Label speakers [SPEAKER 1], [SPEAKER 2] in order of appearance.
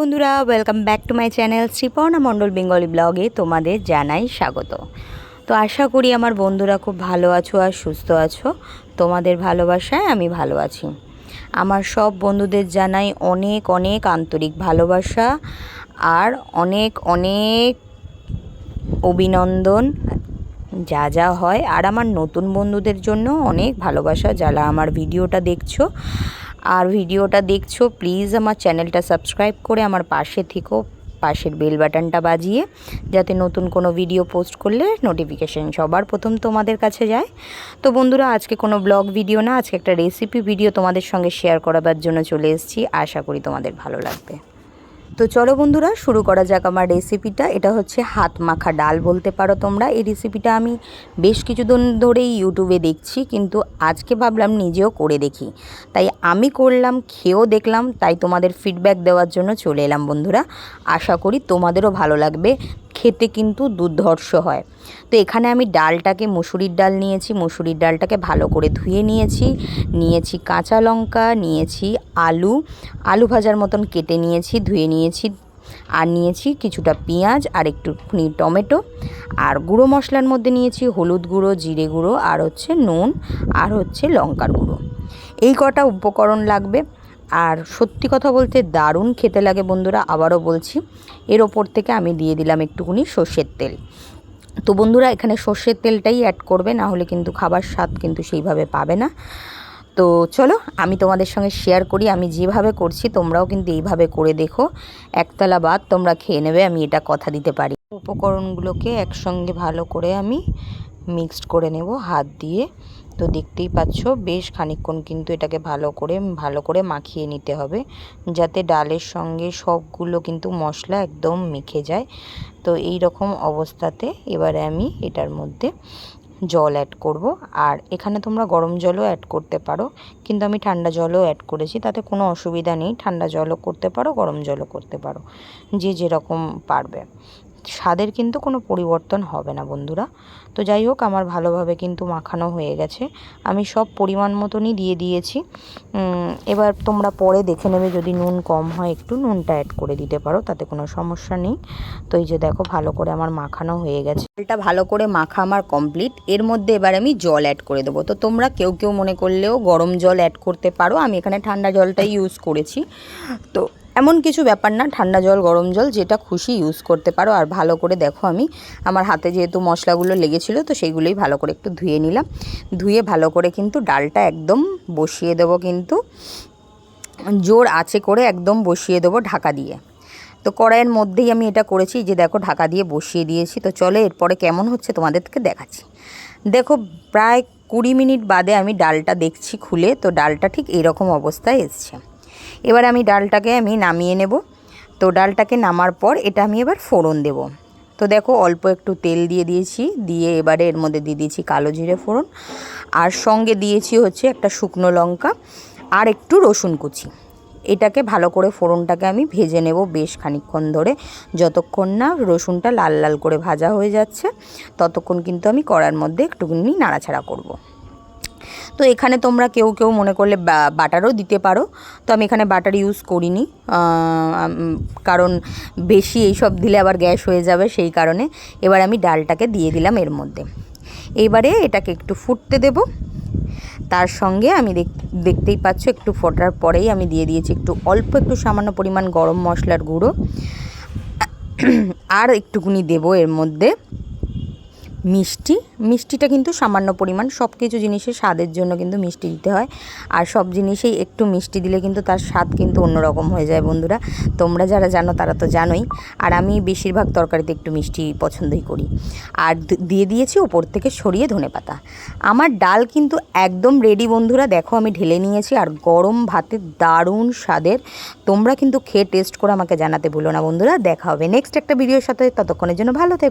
[SPEAKER 1] বন্ধুরা welcome back to my channel Sriparna Mondal Bengali ব্লগে তোমাদের জানাই স্বাগত। তো আশা করি আমার বন্ধুরা খুব ভালো আছো আর সুস্থ আছো। তোমাদের ভালোবাসায় আমি ভালো আছি। আমার সব বন্ধুদের জানাই অনেক অনেক আন্তরিক ভালোবাসা আর অনেক অনেক অভিনন্দন। যা যা হয়। আর আমার নতুন বন্ধুদের জন্য অনেক ভালোবাসা। যারা আমার ভিডিওটা দেখছ আর ভিডিওটা দেখছ প্লিজ আমার চ্যানেলটা সাবস্ক্রাইব করে আমার পাশে থেকো, পাশের বেল বাটনটা বাজিয়ে, যাতে নতুন কোনো ভিডিও পোস্ট করলে নোটিফিকেশান সবার প্রথম তোমাদের কাছে যায়। তো বন্ধুরা, আজকে কোনো ব্লগ ভিডিও না, আজকে একটা রেসিপি ভিডিও তোমাদের সঙ্গে শেয়ার করাবার জন্য চলে এসেছি। আশা করি তোমাদের ভালো লাগবে। তো চলো বন্ধুরা, শুরু করা যাক আমার রেসিপিটা এটা হচ্ছে হাত মাখা ডাল বলতে পারো তোমরা। এই রেসিপিটা আমি বেশ কিছুদিন ধরেই ইউটিউবে দেখছি, কিন্তু আজকে ভাবলাম নিজেও করে দেখি। তাই আমি করলাম, খেয়েও দেখলাম, তাই তোমাদের ফিডব্যাক দেওয়ার জন্য চলে এলাম বন্ধুরা। আশা করি তোমাদেরও ভালো লাগবে। খেতে কিন্তু দুর্ধর্ষ হয়। তো এখানে আমি ডালটাকে, মুসুরির ডাল নিয়েছি, মুসুরির ডালটাকে ভালো করে ধুয়ে নিয়েছি। নিয়েছি কাঁচা লঙ্কা, নিয়েছি আলু আলু ভাজার মতন কেটে নিয়েছি, ধুয়ে নিয়েছি। আর নিয়েছি কিছুটা পেঁয়াজ আর একটুখানি টমেটো। আর গুঁড়ো মশলার মধ্যে নিয়েছি হলুদ গুঁড়ো, জিরে গুঁড়ো, আর হচ্ছে নুন, আর হচ্ছে লঙ্কার গুঁড়ো। এই কটা উপকরণ লাগবে। আর সত্যি কথা বলতে দারুণ খেতে লাগে বন্ধুরা, আবারও বলছি। এর ওপর থেকে আমি দিয়ে দিলাম একটুকুনি সর্ষের তেল। তো বন্ধুরা, এখানে সর্ষের তেলটাই অ্যাড করবে, না হলে কিন্তু খাবার স্বাদ কিন্তু সেইভাবে পাবে না। তো চলো, আমি তোমাদের সঙ্গে শেয়ার করি, আমি যেভাবে করছি তোমরাও কিন্তু এইভাবে করে দেখো। একতলা বাদ তোমরা খেয়ে নেবে, আমি এটা কথা দিতে পারি। উপকরণগুলোকে একসঙ্গে ভালো করে আমি মিক্সড করে নেব হাত দিয়ে। তো দেখতেই পাচ্ছ, বেশ খানিকক্ষণ কিন্তু এটাকে ভালো করে ভালো করে মাখিয়ে নিতে হবে, যাতে ডালের সঙ্গে সবগুলো কিন্তু মশলা একদম মেখে যায়। তো এই রকম অবস্থাতে এবারে আমি এটার মধ্যে জল অ্যাড করব। আর এখানে তোমরা গরম জলও অ্যাড করতে পারো, কিন্তু আমি ঠান্ডা জলও অ্যাড করেছি, তাতে কোনো অসুবিধা নেই। ঠান্ডা জলও করতে পারো, গরম জলও করতে পারো, যে যেরকম পারবে। স্বাদের কিন্তু কোনো পরিবর্তন হবে না, বন্ধুরা। তো যাই হোক, আমার ভালোভাবে কিন্তু মাখানো হয়ে গেছে। আমি সব পরিমাণ মতনই দিয়ে দিয়েছি। এবার তোমরা পরে দেখে নেবে যদি নুন কম হয়, একটু নুনটা অ্যাড করে দিতে পারো, তাতে কোনো সমস্যা নেই। তো এই যে দেখো, ভালো করে আমার মাখানো হয়ে গেছে। এটা ভালো করে মাখা আমার কমপ্লিট এর মধ্যে এবার আমি জল অ্যাড করে দেবো। তো তোমরা কেউ কেউ মনে করলেও গরম জল অ্যাড করতে পারো। আমি এখানে ঠান্ডা জলটাই ইউজ করেছি। তো এমন কিছু ব্যাপার না, ঠান্ডা জল, গরম জল, যেটা খুশি ইউজ করতে পারো। আর ভালো করে দেখো আমি, আমার হাতে যেহেতু মশলাগুলো লেগেছিলো, তো সেইগুলোই ভালো করে একটু ধুয়ে নিলাম। ধুয়ে ভালো করে কিন্তু ডালটা একদম বসিয়ে দেবো কিন্তু। জোর আছে করে একদম বসিয়ে দেবো ঢাকা দিয়ে। তো কড়াইয়ের মধ্যেই আমি এটা করেছি যে দেখো ঢাকা দিয়ে বসিয়ে দিয়েছি। তো চলে এরপরে কেমন হচ্ছে তোমাদেরকে দেখাচ্ছি। দেখো প্রায় কুড়ি মিনিট বাদে আমি ডালটা দেখছি খুলে, তো ডালটা ঠিক এরকম অবস্থায় এসছে। এবার আমি ডালটাকে আমি নামিয়ে নেব। তো ডালটাকে নামার পর এটা আমি এবার ফোড়ন দেব। তো দেখো অল্প একটু তেল দিয়ে দিয়েছি, দিয়ে এবারে এর মধ্যে দিয়ে দিয়েছি কালো জিরে ফোড়ন। আর সঙ্গে দিয়েছি হচ্ছে একটা শুকনো লঙ্কা আর একটু রসুন কুচি। এটাকে ভালো করে ফোড়নটাকে আমি ভেজে নেব বেশ খানিক্ষণ ধরে। যতক্ষণ না রসুনটা লাল লাল করে ভাজা হয়ে যাচ্ছে, ততক্ষণ কিন্তু আমি কড়ার মধ্যে একটুখানি নাড়াছাড়া করব। তো এখানে তোমরা কেউ কেউ মনে করলে বাটারও দিতে পারো। তো আমি এখানে বাটার ইউজ করিনি। কারণ বেশি এইসব দিলে আবার গ্যাস হয়ে যাবে সেই কারণে। এবার আমি ডালটাকে দিয়ে দিলাম এর মধ্যে। এবারে এটাকে একটু ফুটতে দেব। তার সঙ্গে আমি দেখতেই পাচ্ছ একটু ফোটার পরেই আমি দিয়ে দিয়েছি একটু অল্প একটু সামান্য পরিমাণ গরম মশলার গুঁড়ো। আর একটুকুনি দেবো এর মধ্যে। মিষ্টি। মিষ্টিটা কিন্তু সামান্য পরিমাণ। সব কিছু জিনিসের স্বাদের জন্য কিন্তু মিষ্টি দিতে হয়। আর সব জিনিসেই একটু মিষ্টি দিলে কিন্তু তার স্বাদ কিন্তু অন্যরকম হয়ে যায় বন্ধুরা। তোমরা যারা জানো তারা তো জানোই। আর আমি বেশিরভাগ তরকারিতে একটু মিষ্টি পছন্দই করি। আর দিয়ে দিয়েছি ওপর থেকে সরিয়ে ধনে পাতা। আমার ডাল কিন্তু একদম রেডি বন্ধুরা। দেখো আমি ঢেলে নিয়েছি আর গরম ভাতে দারুণ স্বাদের। তোমরা কিন্তু খেয়ে টেস্ট করে আমাকে জানাতে ভুলো না বন্ধুরা। দেখা হবে নেক্সট একটা ভিডিওর সাথে। ততক্ষণের জন্য ভালো থেকো।